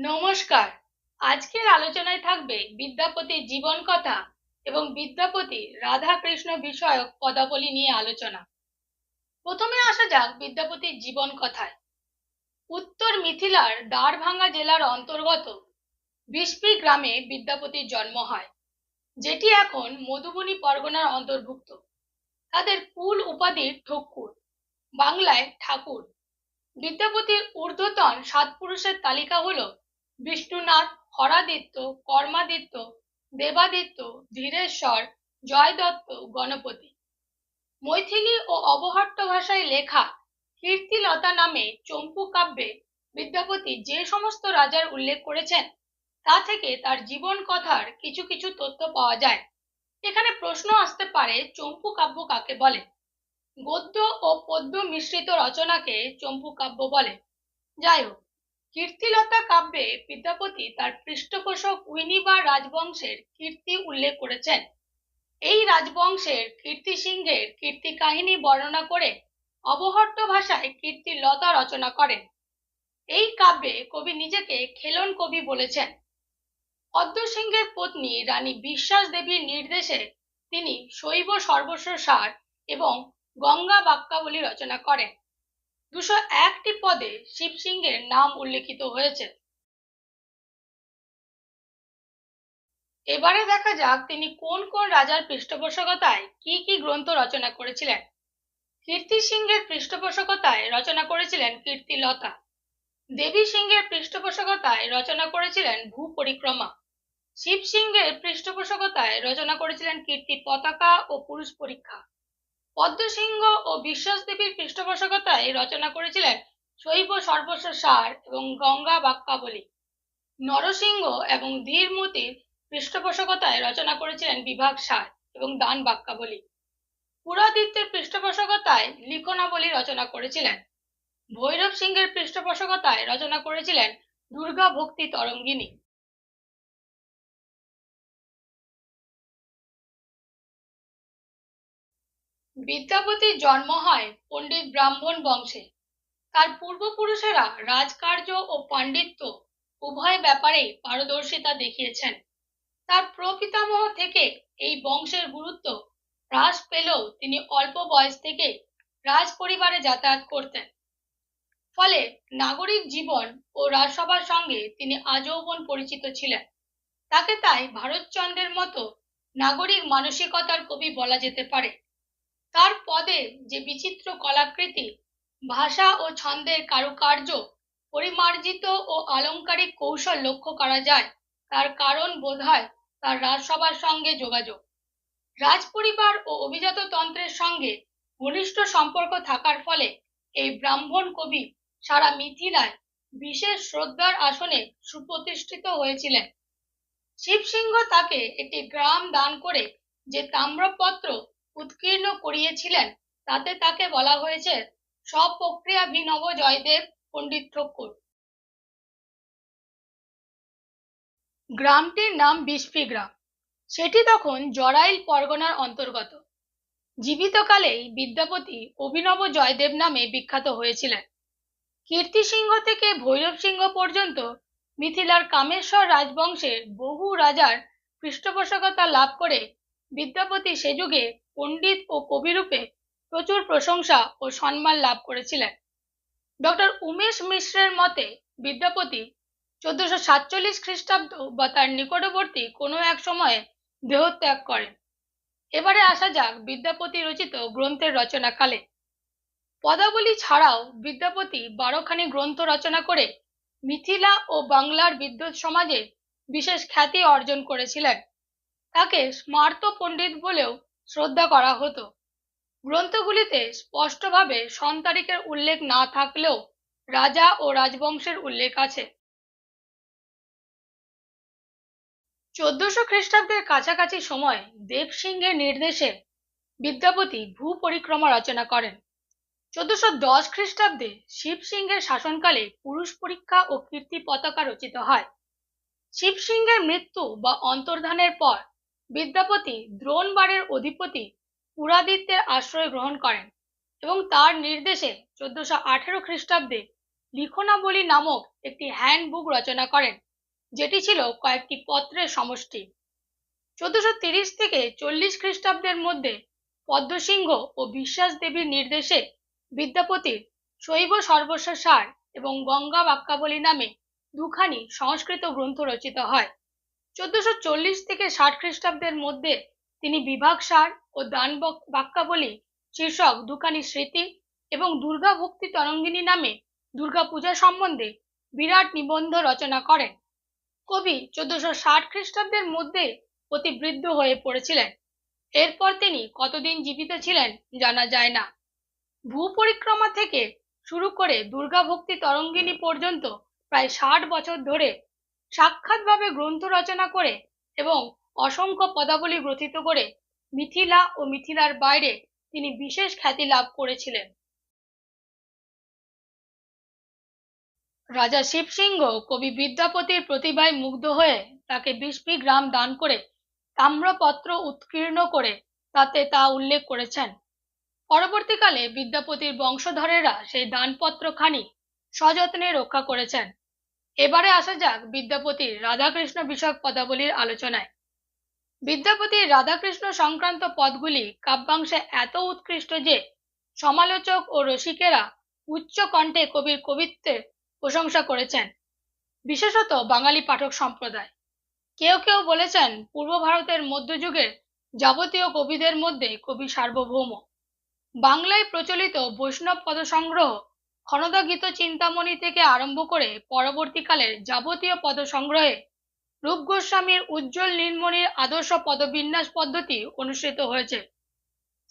নমস্কার। আজকের আলোচনায় থাকবে বিদ্যাপতির জীবন কথা এবং বিদ্যাপতি রাধাকৃষ্ণ বিষয়ক পদাবলী নিয়ে আলোচনা। প্রথমে আসা যাক বিদ্যাপতির জীবন কথায়। উত্তর মিথিলার দ্বারভাঙ্গা জেলার অন্তর্গত বিস্পি গ্রামে বিদ্যাপতির জন্ম হয়, যেটি এখন মধুবনী পরগনার অন্তর্ভুক্ত। তাদের কুল উপাধি ঠক্কুর, বাংলায় ঠাকুর। বিদ্যাপতির ঊর্ধ্বতন সাত পুরুষের তালিকা হলো বিষ্ণুনাথ, হরাদিত্য, কর্মাদিত্য, দেবাদিত্য, ধীরেশ্বর জয় দত্ত গণপতি। মৈথিলী ও অবহট্ট ভাষায় লেখা কীর্তিলতা নামে চম্পু কাব্যে বিদ্যাপতি যে সমস্ত রাজার উল্লেখ করেছেন, তা থেকে তার জীবন কথার কিছু কিছু তথ্য পাওয়া যায়। এখানে প্রশ্ন আসতে পারে চম্পু কাব্য কাকে বলে? গদ্য ও পদ্য মিশ্রিত রচনাকে চম্পু কাব্য বলে। যাই হোক কীর্তিলতা কাব্যে বিদ্যাপতি তার পৃষ্ঠপোষক উইনিবা রাজবংশের কীর্তি উল্লেখ করেছেন। এই রাজবংশের কীর্তি সিংহের কীর্তি কাহিনী বর্ণনা করে অবহট্ট ভাষায় কীর্তিলতা রচনা করেন। এই কাব্যে কবি নিজেকে খেলন কবি বলেছেন। পদ্ম সিংহের পত্নী রানী বিশ্বাস দেবীর নির্দেশে তিনি শৈব সর্বস্ব সার এবং গঙ্গা বাক্যাবলী রচনা করেন। দুশো একটি পদে শিবসিংহের নাম উল্লেখিত হয়েছে। এবারে দেখা যাক তিনি কোন কোন রাজার পৃষ্ঠপোষকতায় কি কি গ্রন্থ রচনা করেছিলেন। কীর্তি সিংহের পৃষ্ঠপোষকতায় রচনা করেছিলেন কীর্তিলতা। দেবী সিংহের পৃষ্ঠপোষকতায় রচনা করেছিলেন ভূ পরিক্রমা শিব সিংহের পৃষ্ঠপোষকতায় রচনা করেছিলেন কীর্তি পতাকা ও পুরুষ পরীক্ষা। পদ্ম সিংহ ও বিশ্বাস দেবীর পৃষ্ঠপোষকতায় রচনা করেছিলেন শৈব সর্বস্ব সার এবং গঙ্গা বাক্যাবলী। নরসিংহ এবং ধীরমতির পৃষ্ঠপোষকতায় রচনা করেছিলেন বিভাগ সার এবং দান বাক্যাবলী। পুরাদিত্যের পৃষ্ঠপোষকতায় লিখনাবলী রচনা করেছিলেন। ভৈরব সিংহের পৃষ্ঠপোষকতায় রচনা করেছিলেন দুর্গা ভক্তি তরঙ্গিনী। বিদ্যাপতির জন্ম হয় পণ্ডিত ব্রাহ্মণ বংশে। তার পূর্বপুরুষেরা রাজকার্য ও পাণ্ডিত্য উভয় ব্যাপারেই পারদর্শিতা দেখিয়েছেন। তার প্রপিতামহ থেকে এই বংশের গুরুত্ব হ্রাস পেলেও তিনি অল্প বয়স থেকে রাজ পরিবারে যাতায়াত করতেন। ফলে নাগরিক জীবন ও রাজসভার সঙ্গে তিনি আজীবন পরিচিত ছিলেন। তাকে তাই ভারতচন্দ্রের মতো নাগরিক মানসিকতার কবি বলা যেতে পারে। তার পদে যে বিচিত্র কলাকৃতি, ভাষা ও ছন্দের কারুকার্য পরিমার্জিত ও আলংকারিক কৌশল লক্ষ্য করা যায়, তার কারণ বোধ হয় তার রাজসভার সঙ্গে যোগাযোগ। রাজপরিবার ও অভিজাত তন্ত্রের সঙ্গে ঘনিষ্ঠ সম্পর্ক থাকার ফলে এই ব্রাহ্মণ কবি সারা মিথিলায় বিশেষ শ্রদ্ধার আসনে সুপ্রতিষ্ঠিত হয়েছিলেন। শিবসিংহ তাকে একটি গ্রাম দান করে যে তাম্রপত্র উৎকীর্ণ করিয়েছিলেন, তাতে তাকে বলা হয়েছে, সব প্রক্রিয়া স্বপ্রক্রিয়াভিনব জয়দেব, পণ্ডিত ঠক্কর গ্রামটির নাম বিস্পি গ্রাম। সেটি তখন জরাইল পরগনার অন্তর্গত। জীবিতকালেই বিদ্যাপতি অভিনব জয়দেব নামে বিখ্যাত হয়েছিলেন। কীর্তি সিংহ থেকে ভৈরব সিংহ পর্যন্ত মিথিলার কামেশ্বর রাজবংশের বহু রাজার পৃষ্ঠপোষকতা লাভ করে বিদ্যাপতি সে যুগে পণ্ডিত ও কবিরূপে প্রচুর প্রশংসা ও সম্মান লাভ করেছিলেন। ডক্টর উমেশ মিশ্রের মতে, বিদ্যাপতি চোদ্দশো সাতচল্লিশ খ্রিস্টাব্দ বা তার নিকটবর্তী কোনো এক সময়ে দেহত্যাগ করেন। এবারে আসা যাক বিদ্যাপতি রচিত গ্রন্থের রচনাকালে। পদাবলী ছাড়াও বিদ্যাপতি বারোখানি গ্রন্থ রচনা করে মিথিলা ও বাংলার বিদ্যুৎ সমাজে বিশেষ খ্যাতি অর্জন করেছিলেন। তাকে স্মার্ত পণ্ডিত বলেও শ্রদ্ধা করা হতো। গ্রন্থগুলিতে স্পষ্টভাবে সন তারিখের উল্লেখ না থাকলেও রাজা ও রাজবংশের উল্লেখ আছে। চোদ্দশো খ্রিস্টাব্দের কাছাকাছি সময় দেবসিংহের নির্দেশে বিদ্যাপতি ভূ পরিক্রমা রচনা করেন। চোদ্দশো দশ খ্রিস্টাব্দে শিব সিংহের শাসনকালে পুরুষ পরীক্ষা ও কীর্তি পতাকা রচিত হয়। শিব সিংহের মৃত্যু বা অন্তর্ধানের পর বিদ্যাপতি দ্রোণবাড়ের অধিপতি পুরাদিত্যের আশ্রয় গ্রহণ করেন এবং তার নির্দেশে চোদ্দশো আঠেরো খ্রিস্টাব্দে লিখনাবলী নামক একটি হ্যান্ডবুক রচনা করেন, যেটি ছিল কয়েকটি পত্রের সমষ্টি। চোদ্দশো তিরিশ থেকে চল্লিশ খ্রিস্টাব্দের মধ্যে পদ্মসিংহ ও বিশ্বাস দেবীর নির্দেশে বিদ্যাপতির শৈব সর্বস্ব সার এবং গঙ্গা বাক্যাবলী নামে দুখানি সংস্কৃত গ্রন্থ রচিত হয়। চোদ্দশো চল্লিশ থেকে ষাট খ্রিস্টাব্দের মধ্যে তিনি বিভাগ সার ও দান বাক্যাবলী, শীর্ষক দুখানি স্মৃতি এবং দুর্গা ভক্তি তরঙ্গিনী নামে দুর্গা পূজা সম্বন্ধে বিরাট নিবন্ধ রচনা করেন। কবি চোদ্দশো ষাট খ্রিস্টাব্দের মধ্যে অতি বৃদ্ধ হয়ে পড়েছিলেন। এরপর তিনি কতদিন জীবিত ছিলেন জানা যায় না। ভূ পরিক্রমা থেকে শুরু করে দুর্গা ভক্তি তরঙ্গিনী পর্যন্ত প্রায় ষাট বছর ধরে সাক্ষাৎভাবে গ্রন্থ রচনা করে এবং অসংখ্য পদাবলী গ্রথিত করে মিথিলা ও মিথিলার বাইরে তিনি বিশেষ খ্যাতি লাভ করেছিলেন। রাজা শিবসিংহ কবি বিদ্যাপতির প্রতিভায় মুগ্ধ হয়ে তাকে বিশপি গ্রাম দান করে তাম্রপত্র উৎকীর্ণ করে তাতে তা উল্লেখ করেছেন। পরবর্তীকালে বিদ্যাপতির বংশধরেরা সেই দানপত্র খানি সযত্নে রক্ষা করেছেন। এবারে আসা যাক বিদ্যাপতির রাধাকৃষ্ণ বিষয়ক পদাবলীর আলোচনায়। বিদ্যাপতির রাধাকৃষ্ণ সংক্রান্ত পদগুলি কাব্যাংশে এত উৎকৃষ্ট যে সমালোচক ও রসিকেরা উচ্চ কণ্ঠে কবির কবিত্বের প্রশংসা করেছেন। বিশেষত বাঙালি পাঠক সম্প্রদায়। কেউ কেউ বলেছেন পূর্ব ভারতের মধ্যযুগের যাবতীয় কবিদের মধ্যে কবি সার্বভৌম। বাংলায় প্রচলিত বৈষ্ণব পদসংগ্রহ খনদা গীত চিন্তামণি থেকে আরম্ভ করে পরবর্তীকালের যাবতীয় পদসংগ্রহে রূপ গোস্বামীর উজ্জ্বল নীলমণির আদর্শ পদবিন্যাস পদ্ধতি অনুসৃত হয়েছে।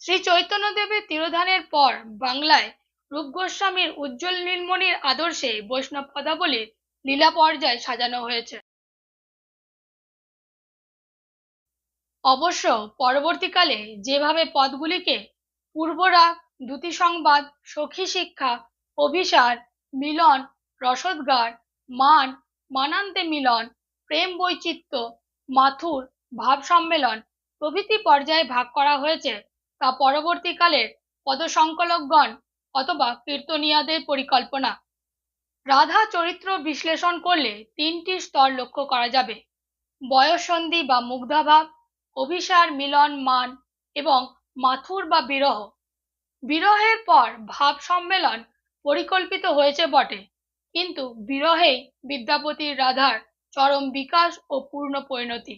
শ্রী চৈতন্যদেবের তিরোধানের পর বাংলায় রূপ গোস্বামীর উজ্জ্বল নীলমণির আদর্শে বৈষ্ণব পদাবলীর লীলা পর্যায় সাজানো হয়েছে। অবশ্য পরবর্তীকালে যেভাবে পদগুলিকে পূর্বরাগ দ্যুতি সংবাদ, সখী শিক্ষা অভিসার, মিলন, রসদগার, মান, মানান্তে মিলন, প্রেম বৈচিত্র্য, মাথুর, ভাব সম্মেলন প্রভৃতি পর্যায়ে ভাগ করা হয়েছে। তা পরবর্তীকালের পদসংকলকগণ অথবা কীর্তনিয়াদের পরিকল্পনা। রাধা চরিত্র বিশ্লেষণ করলে তিনটি স্তর লক্ষ্য করা যাবে। বয়সন্ধি বা মুগ্ধাভাব, অভিসার, মিলন, মান এবং মাথুর বা বিরহ। বিরহের পর ভাব সম্মেলন পরিকল্পিত হয়েছে বটে। কিন্তু বিরহেই বিদ্যাপতির রাধার চরম বিকাশ ও পূর্ণ পরিণতি।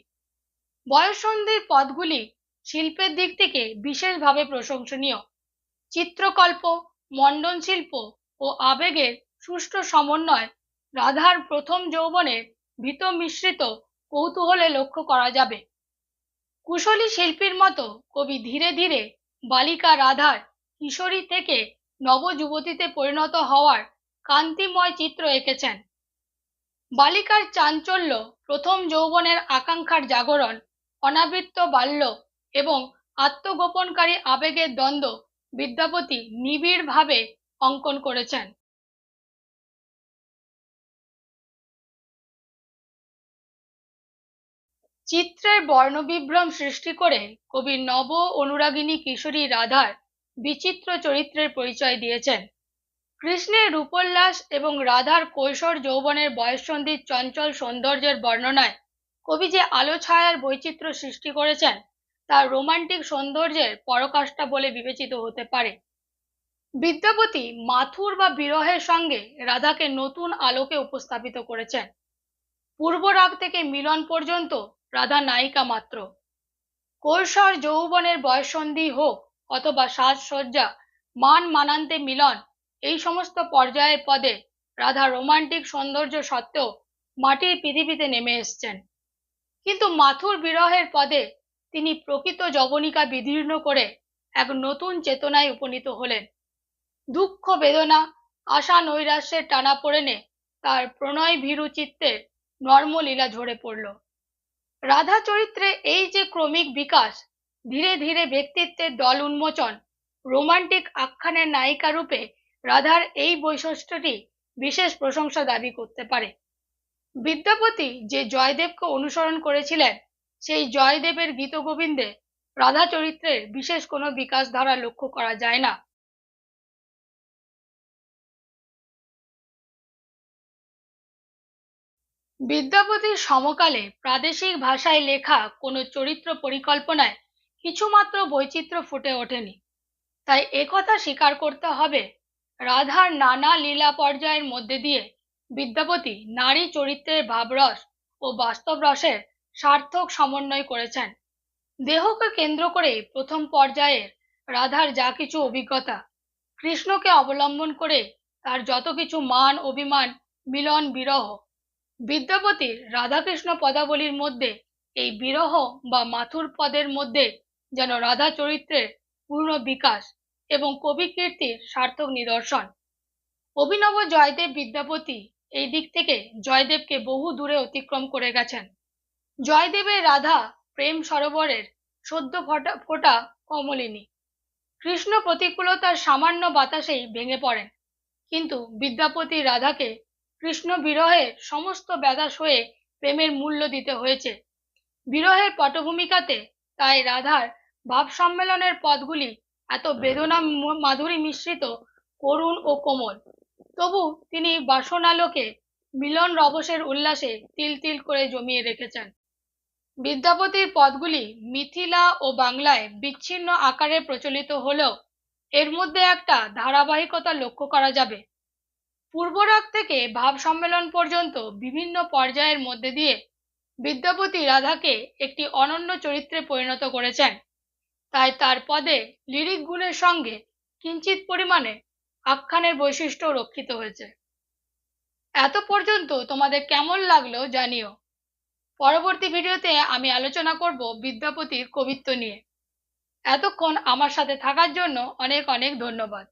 বয়সন্ধির পদগুলি শিল্পের দিক থেকে বিশেষভাবে প্রশংসনীয়। চিত্রকল্প, মণ্ডন শিল্প ও আবেগের সুষ্ঠু সমন্বয় রাধার প্রথম যৌবনের ভীত মিশ্রিত কৌতূহলে লক্ষ্য করা যাবে। কুশলী শিল্পীর মতো কবি ধীরে ধীরে বালিকা রাধার কিশোরী থেকে নবযুবতীতে পরিণত হওয়ার কান্তিময় চিত্র এঁকেছেন। বালিকার চাঞ্চল্য প্রথম যৌবনের আকাঙ্ক্ষার জাগরণ, অনাবৃত্ত বাল্য এবং আত্মগোপনকারী আবেগের দ্বন্দ্ব বিদ্যাপতি নিবিড়ভাবে অঙ্কন করেছেন। চিত্রের বর্ণবিভ্রম সৃষ্টি করে কবি নব অনুরাগিনী কিশোরী রাধার বিচিত্র চরিত্রের পরিচয় দিয়েছেন। কৃষ্ণের রূপোল্লাস এবং রাধার কৈশোর যৌবনের বয়ঃসন্ধির চঞ্চল সৌন্দর্যের বর্ণনায় কবি যে আলো ছায়ার বৈচিত্র্য সৃষ্টি করেছেন তার রোমান্টিক সৌন্দর্যের পরকাষ্ঠা বলে বিবেচিত হতে পারে। বিদ্যাপতি মাথুর বা বিরহের সঙ্গে রাধাকে নতুন আলোকে উপস্থাপিত করেছেন। পূর্ব রাগ থেকে মিলন পর্যন্ত রাধা নায়িকা মাত্র। কৈশোর যৌবনের বয়সন্ধি হোক অথবা সাজসজ্জা, মান মানান্তে মিলন, এই সমস্ত পর্যায়ের পদে রাধা রোমান্টিক সৌন্দর্য সত্ত্বেও মাটির পৃথিবীতে নেমে এসছেন। কিন্তু মাথুর বিরহের পদে তিনি প্রকৃত জবনিকা বিদীর্ণ করে এক নতুন চেতনায় উপনীত হলেন। দুঃখ, বেদনা, আশা, নৈরাশ্যের টানা পড়েনে তার প্রণয় ভীরু চিত্তের নর্মলীলা ঝরে পড়ল। রাধা চরিত্রে এই যে ক্রমিক বিকাশ ধীরে ধীরে ব্যক্তিত্বের দল উন্মোচন। রোমান্টিক আখ্যানের নায়িকা রূপে রাধার এই বৈশিষ্ট্যটি বিশেষ প্রশংসা দাবি করতে পারে। বিদ্যাপতি যে জয়দেবকে অনুসরণ করেছিলেন, সেই জয়দেবের গীতগোবিন্দে রাধা চরিত্রের বিশেষ কোনো বিকাশ ধারা লক্ষ্য করা যায় না। বিদ্যাপতির সমকালে প্রাদেশিক ভাষায় লেখা কোনো চরিত্র পরিকল্পনায় কিছুমাত্র বৈচিত্র্য ফুটে ওঠেনি। তাই একথা স্বীকার করতে হবে রাধার নানা লীলা পর্যায়ের মধ্যে দিয়ে বিদ্যাপতি নারী চরিত্রের ভাবরস ও বাস্তব রসের সার্থক সমন্বয় করেছেন। দেহকে কেন্দ্র করে প্রথম পর্যায়ের রাধার যা কিছু অভিজ্ঞতা, কৃষ্ণকে অবলম্বন করে তার যত কিছু মান, অভিমান, মিলন, বিরহ বিদ্যাপতির রাধাকৃষ্ণ পদাবলীর মধ্যে এই বিরহ বা মাথুর পদের মধ্যে যেন রাধা চরিত্রের পূর্ণ বিকাশ এবং কবি কীর্তির সার্থক নিদর্শন। অভিনব জয়দেব বিদ্যাপতি এই দিক থেকে জয়দেবকে বহু দূরে অতিক্রম করে গেছেন। জয়দেবের রাধা প্রেম সরোবরের সদ্য ফোটা ফোটা কমলিনী। কৃষ্ণ প্রতিকূলতার সামান্য বাতাসেই ভেঙে পড়েন। কিন্তু বিদ্যাপতি রাধাকে কৃষ্ণ বিরহে সমস্ত ব্যাদাস হয়ে প্রেমের মূল্য দিতে হয়েছে। বিরহের পটভূমিকাতে তাই রাধার ভাব সম্মেলনের পদগুলি এত বেদনা মাধুরী মিশ্রিত করুণ ও কোমল। তবু তিনি বাসনালোকে মিলন রবসের উল্লাসে তিল তিল করে জমিয়ে রেখেছেন। বিদ্যাপতির পদগুলি মিথিলা ও বাংলায় বিচ্ছিন্ন আকারে প্রচলিত হলেও এর মধ্যে একটা ধারাবাহিকতা লক্ষ্য করা যাবে। পূর্বরাগ থেকে ভাব সম্মেলন পর্যন্ত বিভিন্ন পর্যায়ের মধ্যে দিয়ে বিদ্যাপতি রাধাকে একটি অনন্য চরিত্রে পরিণত করেছেন। তাই তার পদে লিরিক গুণের সঙ্গে কিঞ্চিত পরিমাণে আখ্যানের বৈশিষ্ট্য রক্ষিত হয়েছে। এত পর্যন্ত তোমাদের কেমন লাগল জানিও। পরবর্তী ভিডিওতে আমি আলোচনা করব বিদ্যাপতির কবিত্ব নিয়ে। এতক্ষণ আমার সাথে থাকার জন্য অনেক অনেক ধন্যবাদ।